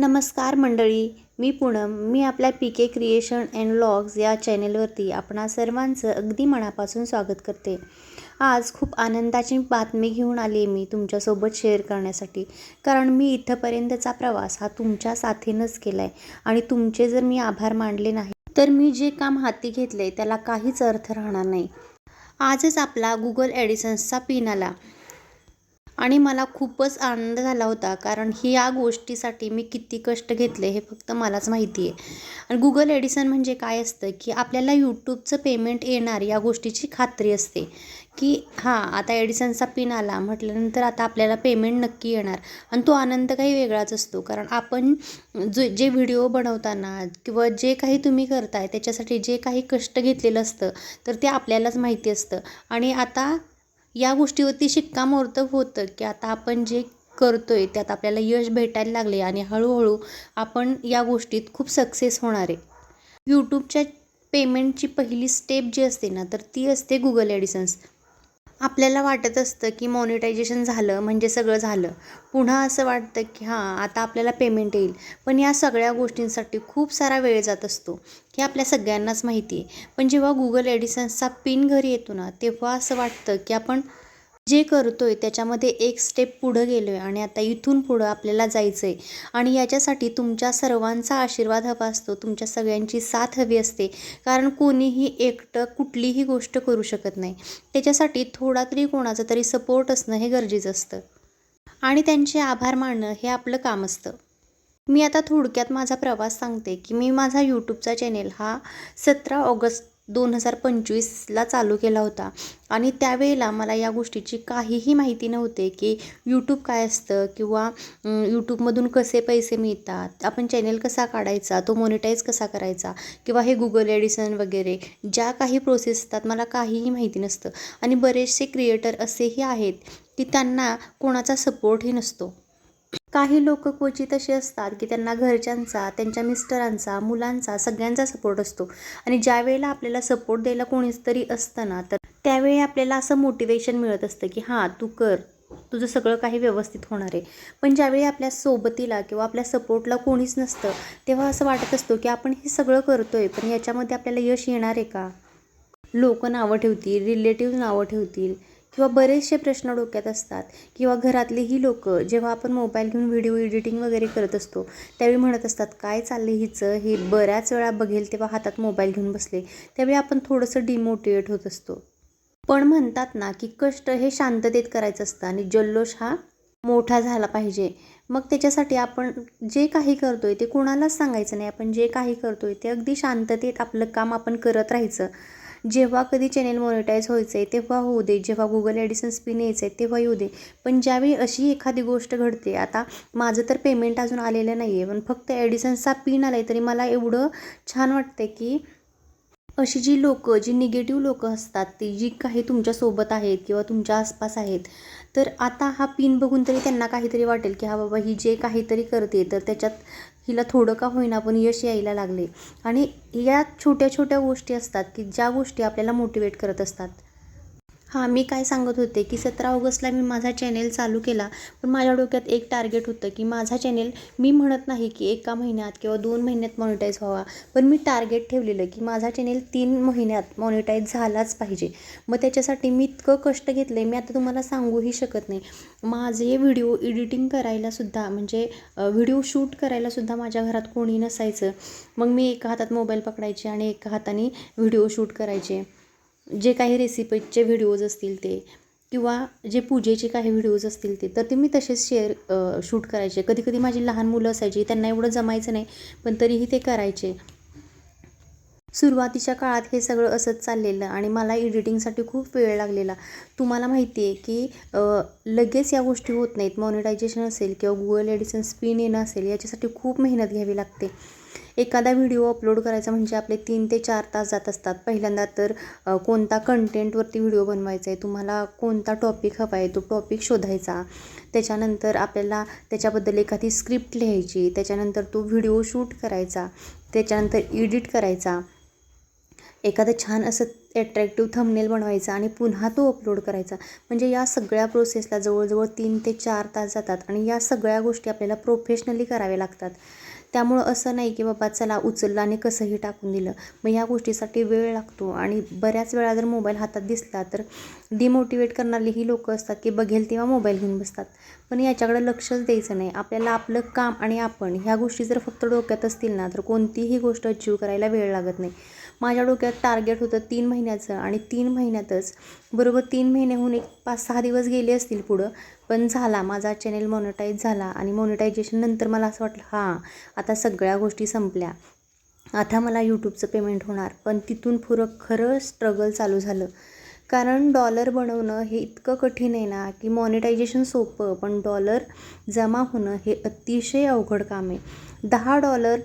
नमस्कार मंडळी मी पूनम. मी आपल्या P K creation and logs या चॅनेलवरती आपणा सर्वांचं अगदी मनापासून स्वागत करते. आज खूप आनंदाची बातमी घेऊन आली मी तुमच्यासोबत शेअर करण्यासाठी. कारण मी इथंपर्यंतचा प्रवास हा तुमच्या साथीनंच केला आहे आणि तुमचे जर मी आभार मानले नाही तर मी जे काम हाती घेतले त्याला काहीच अर्थ राहणार नाही. आजच आपला गुगल ॲडिसन्सचा पिन आला. आणि मला खूपच आनंद झाला होता कारण ही या गोष्टीसाठी मी किती कष्ट घेतले हे फक्त मलाच माहिती आहे. आणि गुगल एडिसन म्हणजे काय असतं की आपल्याला यूट्यूबचं पेमेंट येणार या गोष्टीची खात्री असते की हां आता एडिसनचा पिन आला म्हटल्यानंतर आता आपल्याला पेमेंट नक्की येणार. आणि तो आनंद काही वेगळाच असतो कारण आपण जो जे व्हिडिओ बनवताना किंवा जे काही तुम्ही करताय त्याच्यासाठी जे काही कष्ट घेतलेलं असतं तर ते आपल्यालाच माहिती असतं. आणि आता या गोष्टीवरती शिक्कामोर्तब होतं की आता आपण जे करतोय त्यात आपल्याला यश भेटायला लागले आणि हळूहळू आपण या गोष्टीत खूप सक्सेस होणार आहे. यूट्यूबच्या पेमेंटची पहिली स्टेप जी असते ना तर ती असते गुगल ॲडिसन्स आपल्याला वाटत असतं की मॉनिटायझेशन झालं म्हणजे सगळं झालं. पुन्हा असं वाटतं की हां आता आपल्याला पेमेंट येईल. पण या सगळ्या गोष्टींसाठी खूप सारा वेळ जात असतो हे आपल्या सगळ्यांनाच माहिती आहे. पण जेव्हा गुगल ॲडिसन्सचा पिन घरी येतो ना तेव्हा असं वाटतं की आपण जे करतो आहे त्याच्यामध्ये एक स्टेप पुढं गेलो आहे आणि आता इथून पुढं आपल्याला जायचं आहे आणि याच्यासाठी तुमच्या सर्वांचा आशीर्वाद हवा असतो तुमच्या सगळ्यांची साथ हवी असते. कारण कोणीही एकटं कुठलीही गोष्ट करू शकत नाही. त्याच्यासाठी थोडा तरी कोणाचा तरी सपोर्ट असणं हे गरजेचं असतं. आणि त्यांचे आभार मानणं हे आपलं काम असतं. मी आता थोडक्यात माझा प्रवास सांगते की मी माझा यूट्यूबचा चॅनेल हा सतरा ऑगस्ट दोन हजार पंचवीसला चालू केला होता. आणि त्यावेळेला मला या गोष्टीची काहीही माहिती नव्हते की यूट्यूब काय असतं किंवा यूट्यूबमधून कसे पैसे मिळतात आपण चॅनेल कसा काढायचा तो मॉनिटाईज कसा करायचा किंवा हे गुगल एडिसन वगैरे ज्या काही प्रोसेस असतात मला काहीही माहिती नसतं. आणि बरेचसे क्रिएटर असेही आहेत की त्यांना कोणाचा सपोर्टही नसतो. काही लोक क्वचित असे असतात की त्यांना घरच्यांचा त्यांच्या मिस्टरांचा मुलांचा सगळ्यांचा सपोर्ट असतो. आणि ज्या वेळेला आपल्याला सपोर्ट द्यायला कोणीच तरी असतं ना तर त्यावेळी आपल्याला असं मोटिवेशन मिळत असतं की हां तू कर. तुझं सगळं काही व्यवस्थित होणार आहे. पण ज्यावेळी आपल्या सोबतीला किंवा आपल्या सपोर्टला कोणीच नसतं तेव्हा असं वाटत असतो की आपण हे सगळं करतोय पण याच्यामध्ये आपल्याला यश येणार आहे का? लोक नावं ठेवतील रिलेटिव्ह नावं ठेवतील. किंवा बरेचसे प्रश्न डोक्यात असतात. किंवा घरातलेही लोक जेव्हा आपण मोबाईल घेऊन व्हिडिओ एडिटिंग वगैरे करत असतो त्यावेळी म्हणत असतात काय चाललं हिचं? हे बऱ्याच वेळा बघेल तेव्हा हातात मोबाईल घेऊन बसले. त्यावेळी आपण थोडंसं डिमोटिवेट होत असतो. पण म्हणतात ना की कष्ट हे शांततेत करायचं असतं आणि जल्लोष हा मोठा झाला पाहिजे. मग त्याच्यासाठी आपण जे काही करतोय ते कोणालाच सांगायचं नाही. आपण जे काही करतोय ते अगदी शांततेत आपलं काम आपण करत राहायचं. जेव्हा कधी चॅनेल मॉनिटाईज व्हायचं आहे तेव्हा होऊ दे. जेव्हा गुगल ॲडिसन स्पिन यायचं आहे तेव्हा येऊ दे. पण ज्यावेळी अशी एखादी गोष्ट घडते आता माझं तर पेमेंट अजून आलेलं नाही आहे पण फक्त ॲडिसनचा पिन आला आहे तरी मला एवढं छान वाटतं की अशी जी लोकं जी निगेटिव्ह लोकं असतात ती जी काही तुमच्यासोबत आहेत किंवा तुमच्या आसपास आहेत तर आता हा पिन बघून तरी त्यांना काहीतरी वाटेल की हा बाबा ही जे काहीतरी करते तर त्याच्यात हिला थोडं का होईना पण यश यायला लागले. आणि या छोट्या छोट्या गोष्टी असतात की ज्या गोष्टी आपल्याला मोटिवेट करत असतात. हां मी काय सांगत होते की सतरा ऑगस्टला मी माझा चॅनेल चालू केला पण माझ्या डोक्यात एक टार्गेट होतं की माझा चॅनेल मी म्हणत नाही की एका महिन्यात किंवा दोन महिन्यात मॉनिटाईज व्हावा पण मी टार्गेट ठेवलेलं की माझा चॅनेल तीन महिन्यात मॉनिटाईज झालाच पाहिजे. मग त्याच्यासाठी मी इतकं कष्ट घेतलं आहे मी आता तुम्हाला सांगूही शकत नाही. माझे व्हिडिओ एडिटिंग करायलासुद्धा म्हणजे व्हिडिओ शूट करायलासुद्धा माझ्या घरात कोणी नसायचं. मग मी एका हातात मोबाईल पकडायचे आणि एका हाताने व्हिडिओ शूट करायचे. जे काही रेसिपीचे व्हिडिओज असतील ते किंवा जे पूजेचे काही व्हिडिओज असतील ते तर ते मी तसेच शेअर शूट करायचे. कधी कधी माझी लहान मुलं असायची त्यांना एवढं जमायचं नाही पण तरीही ते करायचे. सुरुवातीच्या काळात हे सगळं असंच चाललेलं आणि मला एडिटिंगसाठी खूप वेळ लागलेला. तुम्हाला माहिती आहे की लगेच या गोष्टी होत नाहीत. मॉनिटायझेशन असेल किंवा गुगल एडिसन स्पिन येणं असेल याच्यासाठी खूप मेहनत घ्यावी लागते. एखादा व्हिडिओ अपलोड करायचा म्हणजे आपले तीन ते चार तास जात असतात. पहिल्यांदा तर कोणता कंटेंटवरती व्हिडिओ बनवायचा आहे तुम्हाला कोणता टॉपिक हवा आहे तो टॉपिक शोधायचा. त्याच्यानंतर आपल्याला त्याच्याबद्दल एखादी स्क्रिप्ट लिहायची त्याच्यानंतर तो व्हिडिओ शूट करायचा त्याच्यानंतर एडिट करायचा. एखादं छान असं ॲट्रॅक्टिव्ह थंबनेल बनवायचा आणि पुन्हा तो अपलोड करायचा. म्हणजे या सगळ्या प्रोसेसला जवळजवळ तीन ते चार तास जातात आणि या सगळ्या गोष्टी आपल्याला प्रोफेशनली कराव्या लागतात. त्यामुळं असं नाही की बाबा चला उचललं आणि कसंही टाकून दिलं. मग ह्या गोष्टीसाठी वेळ लागतो आणि बऱ्याच वेळा जर मोबाईल हातात दिसला तर डिमोटिवेट करणारी ही लोकं असतात की बघेल तेव्हा मोबाईल घेऊन बसतात. पण याच्याकडे लक्षच द्यायचं नाही. आपल्याला आपलं काम आणि आपण ह्या गोष्टी जर फक्त डोक्यात असतील ना तर कोणतीही गोष्ट अचीव करायला वेळ लागत नाही. माझ्या डोक्यात टार्गेट होतं तीन महिन्याचं आणि तीन महिन्यातच बरोबर तीन महिन्याहून एक पाच सहा दिवस गेले असतील पुढं पण झाला. माझा चॅनेल मॉनिटाईज झाला आणि मॉनिटायझेशन नंतर मला असं वाटलं हां आता सगळ्या गोष्टी संपल्या. आता मला यूट्यूबचं पेमेंट होणार. पण तिथून पुरं खरं स्ट्रगल चालू झालं. कारण डॉलर बनवणं हे इतकं कठीण आहे ना की मॉनिटायझेशन सोपं पण डॉलर जमा होणं हे अतिशय अवघड काम आहे. दहा डॉलर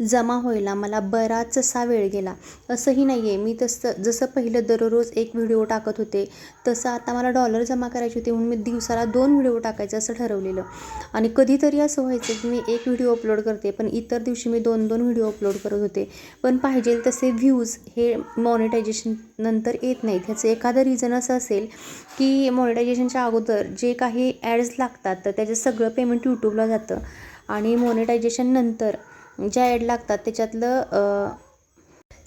जमा व्हायला मला बराचसा वेळ गेला. असंही नाही आहे मी तसं जसं पहिलं दररोज एक व्हिडिओ टाकत होते तसं आता मला डॉलर जमा करायचे होते म्हणून मी दिवसाला दोन व्हिडिओ टाकायचं असं ठरवलेलं. आणि कधीतरी असं व्हायचं की मी एक व्हिडिओ अपलोड करते पण इतर दिवशी मी दोन दोन व्हिडिओ अपलोड करत होते. पण पाहिजे तसे व्ह्यूज हे मॉनिटायझेशन नंतर येत नाहीत. ह्याचं एखादं रिझन असं असेल की मॉनिटायझेशनच्या अगोदर जे काही ॲड्स लागतात तर त्याचं सगळं पेमेंट यूट्यूबला जातं. आणि मॉनिटायझेशन नंतर ज्या ॲड लागतात त्याच्यातलं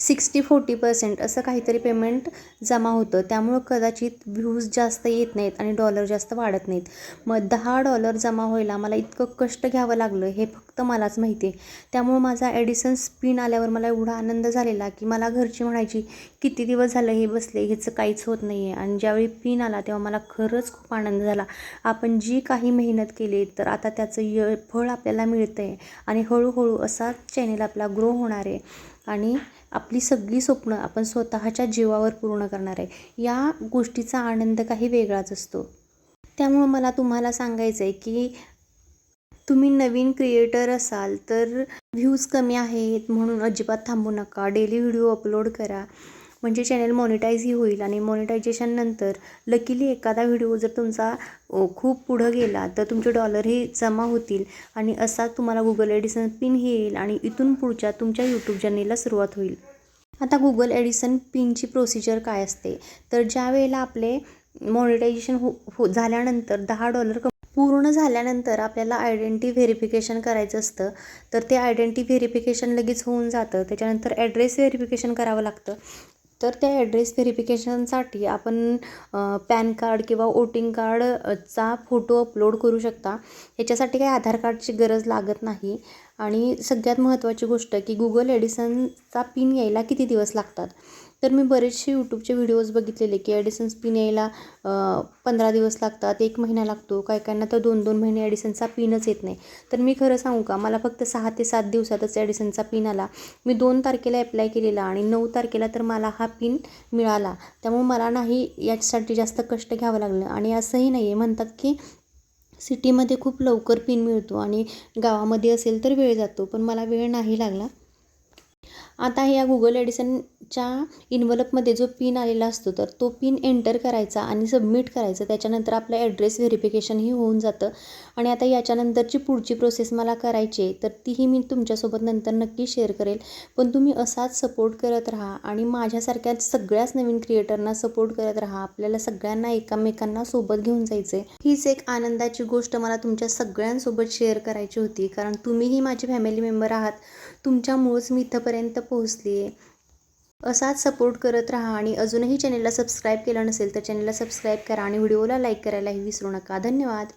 सिक्स्टी फोर्टी पर्सेंट असं काहीतरी पेमेंट जमा होतं. त्यामुळं कदाचित व्ह्यूज जास्त येत नाहीत आणि डॉलर जास्त वाढत नाहीत. मग दहा डॉलर जमा व्हायला मला इतकं कष्ट घ्यावं लागलं हे फक्त मलाच माहिती आहे. त्यामुळं माझा ॲडिसन स्पिन आल्यावर मला एवढा आनंद झालेला की मला घरची म्हणायची किती दिवस झालं हे बसले? ह्याचं काहीच होत नाही आहे आणि ज्यावेळी पिन आला तेव्हा मला खरंच खूप आनंद झाला. आपण जी काही मेहनत केली तर आता त्याचं य फळ आपल्याला मिळतं आहे आणि हळूहळू असा चॅनेल आपला ग्रो होणार आहे. आणि आपली सगळी स्वप्नं आपण स्वतःच्या जीवावर पूर्ण करणार आहे. या गोष्टीचा आनंद काही वेगळाच असतो. त्यामुळं मला तुम्हाला सांगायचं आहे की तुम्ही नवीन क्रिएटर असाल तर व्ह्यूज कमी आहेत म्हणून अजिबात थांबू नका. डेली व्हिडिओ अपलोड करा. म्हणजे चॅनल मॉनिटाईजही होईल. आणि मॉनिटायझेशननंतर लकीली एखादा व्हिडिओ जर तुमचा खूप पुढं गेला तर तुमचे डॉलरही जमा होतील. आणि असा तुम्हाला गुगल एडिसन पिन येईल आणि इथून पुढच्या तुमच्या यूट्यूब जर्नीला सुरुवात होईल. आता गुगल एडिसन पिनची प्रोसिजर काय असते? तर ज्या वेळेला आपले मॉनिटायझेशन हो हो झाल्यानंतर दहा डॉलर कम पूर्ण झाल्यानंतर आपल्याला आयडेंटी व्हेरिफिकेशन करायचं असतं. तर ते आयडेंटिटी व्हेरिफिकेशन लगेच होऊन जातं. त्याच्यानंतर ॲड्रेस व्हेरिफिकेशन करावं लागतं. तर त्या ॲड्रेस व्हेरिफिकेशनसाठी आपण पॅन कार्ड किंवा वोटिंग कार्डचा फोटो अपलोड करू शकता. ह्याच्यासाठी काही आधार कार्डची गरज लागत नाही. आणि सगळ्यात महत्त्वाची गोष्ट की गुगल एडिसनचा पिन यायला किती दिवस लागतात? तर मी बरेचसे यूट्यूबचे व्हिडिओज बघितलेले की ॲडिसन्स पिन यायला पंधरा दिवस लागतात एक महिना लागतो काय काहींना तर दोन दोन महिने ॲडिसनचा पिनच येत नाही. तर मी खरं सांगू का मला फक्त सहा ते सात दिवसातच ॲडिसनचा पिन आला. मी दोन तारखेला अप्लाय केलेला आणि नऊ तारखेला तर मला हा पिन मिळाला. त्यामुळे मला नाही याच्यासाठी जास्त कष्ट घ्यावं लागलं. आणि असंही नाही आहे म्हणतात की सिटीमध्ये खूप लवकर पिन मिळतो आणि गावामध्ये असेल तर वेळ जातो पण मला वेळ नाही लागला. आता ह्या गुगल एडिसनच्या इन्व्हलपमध्ये जो पिन आलेला असतो तर तो पिन एंटर करायचा आणि सबमिट करायचं. त्याच्यानंतर आपलं ॲड्रेस व्हेरिफिकेशनही होऊन जातं. आणि आता याच्यानंतरची पुढची प्रोसेस मला करायची आहे तर तीही मी तुमच्यासोबत नंतर नक्की शेअर करेल. पण तुम्ही असाच सपोर्ट करत राहा आणि माझ्यासारख्या सगळ्याच नवीन क्रिएटरना सपोर्ट करत राहा. आपल्याला सगळ्यांना एकामेकांना सोबत घेऊन जायचं आहे हीच एक आनंदाची गोष्ट मला तुमच्या सगळ्यांसोबत शेअर करायची होती. कारण तुम्हीही माझी फॅमिली मेंबर आहात. तुमच्यामुळंच मी इथंपर्यंत पोहोचली आहे असाच सपोर्ट करत राहा आणि अजूनही चॅनलला सबस्क्राईब केलं नसेल तर चॅनलला सबस्क्राईब करा आणि व्हिडिओला लाईक करायलाही विसरू नका. धन्यवाद.